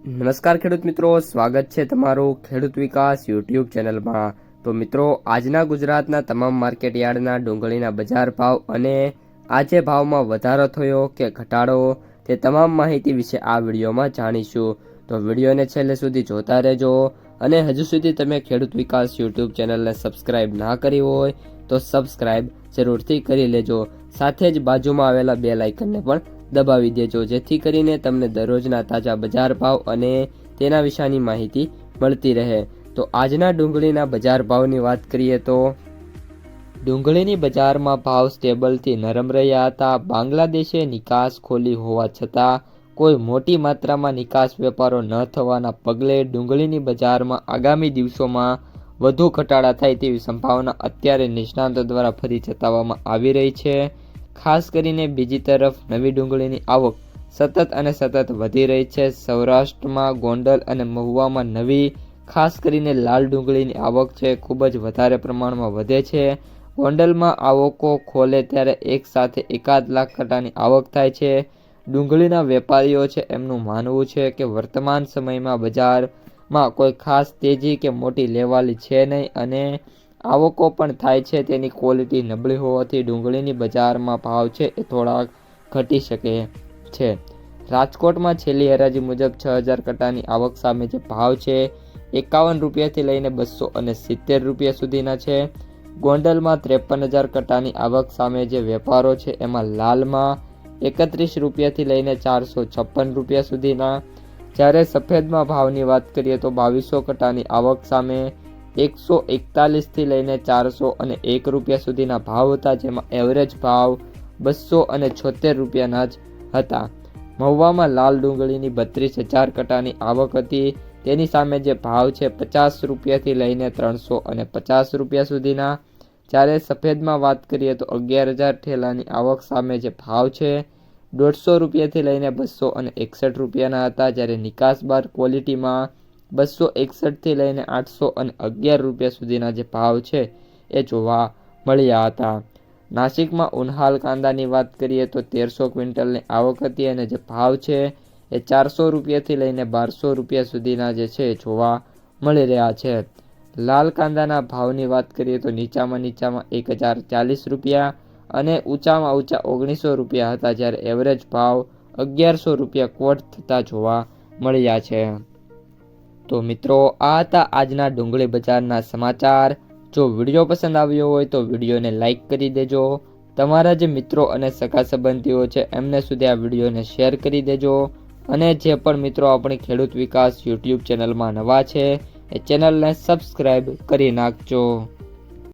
નમસ્કાર ખેડૂત મિત્રો, સ્વાગત છે તમારું ખેડૂત વિકાસ યુટ્યુબ ચેનલમાં. તો મિત્રો, આજના ગુજરાતના તમામ માર્કેટ યાર્ડના ડુંગળીના બજાર ભાવ અને આજે ભાવમાં વધારો થયો કે ઘટાડો તે તમામ માહિતી વિશે આ વિડીયોમાં જાણીશું. તો વિડીયોને છેલ્લે સુધી જોતા રહેજો અને હજુ સુધી તમે ખેડૂત વિકાસ યુટ્યુબ ચેનલને સબસ્ક્રાઇબ ના કરી હોય તો સબસ્ક્રાઇબ જરૂરથી કરી લેજો. સાથે જ બાજુમાં આવેલા બે લાઇકનને પણ દબાવી દેજો, જેથી કરીને તમને દરરોજના તાજા બજાર ભાવ અને તેના વિશેની માહિતી મળતી રહે. તો આજના ડુંગળીના બજાર ભાવની વાત કરીએ તો ડુંગળીની બજારમાં ભાવ સ્ટેબલથી નરમ રહ્યા હતા. બાંગ્લાદેશે નિકાસ ખોલી હોવા છતાં કોઈ મોટી માત્રામાં નિકાસ વેપારો ન થવાના પગલે ડુંગળીની બજારમાં આગામી દિવસોમાં વધુ ઘટાડા થાય તેવી સંભાવના અત્યારે નિષ્ણાંતો દ્વારા ફરી જતાવવામાં આવી રહી છે. ખાસ કરીને બીજી તરફ નવી ડુંગળીની આવક સતત અને સતત વધી રહી છે. સૌરાષ્ટ્રમાં ગોંડલ અને મહુવામાં નવી, ખાસ કરીને લાલ ડુંગળીની આવક છે, ખૂબ જ વધારે પ્રમાણમાં વધે છે. ગોંડલમાં આવકો ખોલે ત્યારે એક સાથે એકાદ લાખ કટાની આવક થાય છે. ડુંગળીના વેપારીઓ છે, એમનું માનવું છે કે વર્તમાન સમયમાં બજારમાં કોઈ ખાસ તેજી કે મોટી લેવાલી છે નહીં અને આવકો પણ થાય છે, તેની ક્વોલિટી નબળી હોવાથી ડુંગળીની બજારમાં ભાવ છે એ થોડાક ઘટી શકે છે. રાજકોટમાં છેલ્લી હરાજી મુજબ છ હજાર કટાની આવક સામે જે ભાવ છે, એકાવન રૂપિયાથી લઈને બસો અને સિત્તેર રૂપિયા સુધીના છે. ગોંડલમાં ત્રેપન હજાર કટાની આવક સામે જે વેપારો છે, એમાં લાલમાં એકત્રીસ રૂપિયાથી લઈને ચારસો છપ્પન રૂપિયા સુધીના. જ્યારે સફેદમાં ભાવની વાત કરીએ તો બાવીસો કટાની આવક સામે એકસો એકતાલીસથી લઈને ચારસો અને એક રૂપિયા સુધીના ભાવ હતા, જેમાં એવરેજ ભાવ બસો અને છોતેર રૂપિયાના જ હતા. મહુવામાં લાલ ડુંગળીની બત્રીસ હજાર કટાની આવક હતી. તેની સામે જે ભાવ છે, પચાસ રૂપિયાથી લઈને ત્રણસો અને પચાસ રૂપિયા સુધીના. જ્યારે સફેદમાં વાત કરીએ તો અગિયાર હજાર ઠેલાની આવક સામે જે ભાવ છે, દોઢસો રૂપિયાથી લઈને બસો અને એકસઠ રૂપિયાના હતા. જ્યારે નિકાસ બાર ક્વોલિટીમાં બસો એકસઠથી લઈને આઠસો અને અગિયાર રૂપિયા સુધીના જે ભાવ છે એ જોવા મળ્યા હતા. નાસિકમાં ઉન્હાલ કાંદાની વાત કરીએ તો તેરસો ક્વિન્ટલની આવક હતી અને જે ભાવ છે એ ચારસો રૂપિયાથી લઈને બારસો રૂપિયા સુધીના જે છે જોવા મળી રહ્યા છે. લાલ કાંદાના ભાવની વાત કરીએ તો નીચામાં નીચામાં એક હજાર ચાલીસ રૂપિયા અને ઊંચામાં ઊંચા ઓગણીસો રૂપિયા હતા, જ્યારે એવરેજ ભાવ અગિયારસો રૂપિયા કોટ થતા જોવા મળ્યા છે. તો મિત્રો, આ હતા આજના ડુંગળી બજારના સમાચાર. જો વીડિયો પસંદ આવ્યો હોય તો વિડીયોને લાઇક કરી દેજો. તમારા જે મિત્રો અને સગા સંબંધીઓ છે, એમને સુધી આ વિડીયોને શેર કરી દેજો. અને જે પણ મિત્રો આપણી ખેડૂત વિકાસ યુટ્યુબ ચેનલમાં નવા છે, એ ચેનલને સબસ્ક્રાઈબ કરી નાખજો.